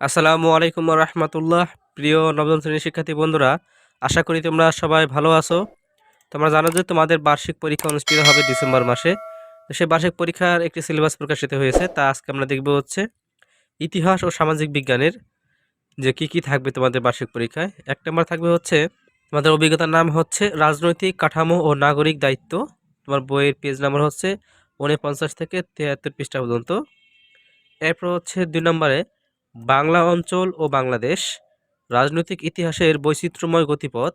আসসালামু আলাইকুম রহমতুল্লাহ। প্রিয় নবম শ্রেণির শিক্ষার্থী বন্ধুরা, আশা করি তোমরা সবাই ভালো আছো। তোমরা জানো যে তোমাদের বার্ষিক পরীক্ষা অনুষ্ঠিত হবে ডিসেম্বর মাসে। সেই বার্ষিক পরীক্ষার একটি সিলেবাস প্রকাশিত হয়েছে। তা আজকে আমরা দেখব হচ্ছে ইতিহাস ও সামাজিক বিজ্ঞানের যে কি কি থাকবে তোমাদের বার্ষিক পরীক্ষায়। এক নম্বর থাকবে হচ্ছে, তোমাদের অভিজ্ঞতার নাম হচ্ছে রাজনৈতিক কাঠামো ও নাগরিক দায়িত্ব। তোমার বইয়ের পেজ নাম্বার হচ্ছে উনপঞ্চাশ থেকে তিয়াত্তর পৃষ্ঠা পর্যন্ত। এরপর হচ্ছে দুই নম্বরে বাংলা অঞ্চল ও বাংলাদেশ, রাজনৈতিক ইতিহাসের বৈচিত্র্যময় গতিপথ।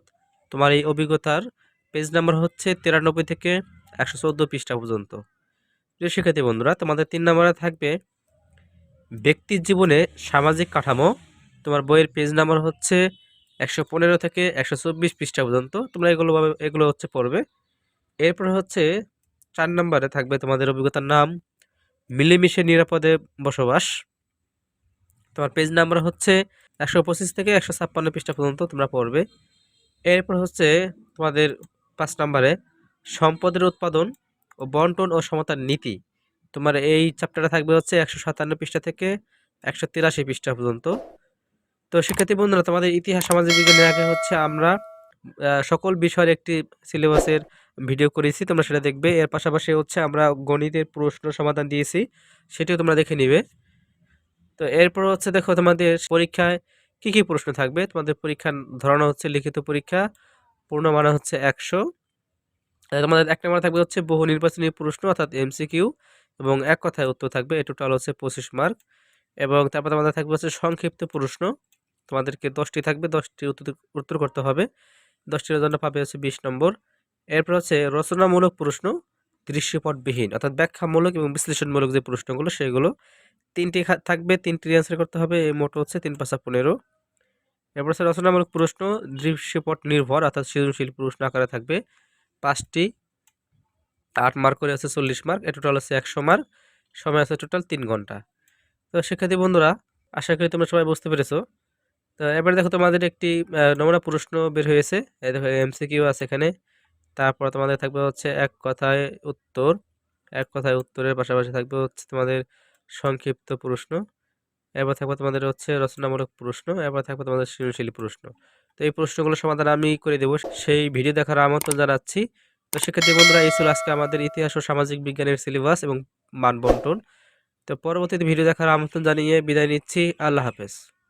তোমার এই অভিজ্ঞতার পেজ নাম্বার হচ্ছে তিরানব্বই থেকে একশো চোদ্দ পৃষ্ঠা পর্যন্ত। প্রিয় শিক্ষার্থী বন্ধুরা, তোমাদের তিন নম্বরে থাকবে ব্যক্তির জীবনে সামাজিক কাঠামো। তোমার বইয়ের পেজ নাম্বার হচ্ছে একশো পনেরো থেকে একশো চব্বিশ পৃষ্ঠা পর্যন্ত। তোমরা এগুলো এগুলো হচ্ছে পড়বে। এরপর হচ্ছে চার নম্বরে থাকবে তোমাদের অভিজ্ঞতার নাম, মিলেমিশে নিরাপদে বসবাস। তোমার পেজ নাম্বার হচ্ছে একশো পঁচিশ থেকে একশো ছাপ্পান্ন পৃষ্ঠা পর্যন্ত তোমরা পড়বে। এরপর হচ্ছে তোমাদের পাঁচ নাম্বারে সম্পদের উৎপাদন ও বন্টন ও সমতার নীতি। তোমার এই চ্যাপ্টারটা থাকবে হচ্ছে একশো সাতান্ন পৃষ্ঠা থেকে একশো তিরাশি পৃষ্ঠা পর্যন্ত। তো শিক্ষার্থী বন্ধুরা, তোমাদের ইতিহাস, সামাজিক বিজ্ঞানের আগে হচ্ছে আমরা সকল বিষয়ের একটি সিলেবাসের ভিডিও করেছি, তোমরা সেটা দেখবে। এর পাশাপাশি হচ্ছে আমরা গণিতের প্রশ্ন সমাধান দিয়েছি, সেটিও তোমরা দেখে নিবে। তো এরপর হচ্ছে দেখো তোমাদের পরীক্ষায় কি কি প্রশ্ন থাকবে? তোমাদের পরীক্ষার ধরন হচ্ছে লিখিত পরীক্ষা, পূর্ণ মানে হচ্ছে একশো। তোমাদের এক নম্বর থাকবে হচ্ছে বহু নির্বাচনী প্রশ্ন অর্থাৎ এমসিকিউ এবং এক কথায় উত্তর থাকবে এ টোটাল হচ্ছে পঁচিশ মার্ক এবং তারপর তোমাদের থাকবে হচ্ছে সংক্ষিপ্ত প্রশ্ন, তোমাদেরকে দশটি থাকবে, দশটি উত্তর উত্তর করতে হবে। দশটির জন্য পাবে হচ্ছে বিশ নম্বর। এরপর হচ্ছে রচনামূলক প্রশ্ন, দৃশ্যপটবিহীন অর্থাৎ ব্যাখ্যামূলক এবং বিশ্লেষণমূলক যে প্রশ্নগুলো, সেগুলো তিনটি থাকবে, তিনটি অ্যান্সার করতে হবে মোট হচ্ছে তিন পাঁচা পনেরো। এরপর হচ্ছে রচনামূলক প্রশ্ন, দৃশ্যপট নির্ভর, অর্থাৎ সৃজনশীল প্রশ্ন আকারে থাকবে। পাঁচটি, আট মার্ক করে আছে চল্লিশ মার্ক এ টোটাল হচ্ছে একশো মার্ক সময় আছে টোটাল তিন ঘণ্টা। তো শিক্ষার্থী বন্ধুরা, আশা করি তোমরা সবাই বুঝতে পেরেছ। তো এবার দেখো তোমাদের একটি নমুনা প্রশ্ন বের হয়েছে। দেখো এমসিকিউ আছে এখানে। তারপর তোমাদের থাকবে হচ্ছে এক কথায় উত্তর। এক কথায় উত্তরের পাশাপাশি থাকবে হচ্ছে তোমাদের সংক্ষিপ্ত প্রশ্ন। এবার থাকবে তোমাদের হচ্ছে রচনামূলক প্রশ্ন, এবার থাকবে তোমাদের সৃজনশীল প্রশ্ন। তো এই প্রশ্নগুলো সমাধান আমি করে দেবো। সেই ভিডিও দেখার আমন্ত্রণ জানাচ্ছি। তো সেক্ষেত্রে বন্ধুরা, এই ছিল আজকে আমাদের ইতিহাস ও সামাজিক বিজ্ঞানের সিলেবাস এবং মানবন্টন। তো পরবর্তীতে ভিডিও দেখার আমন্ত্রণ জানিয়ে বিদায় নিচ্ছি। আল্লাহ হাফেজ।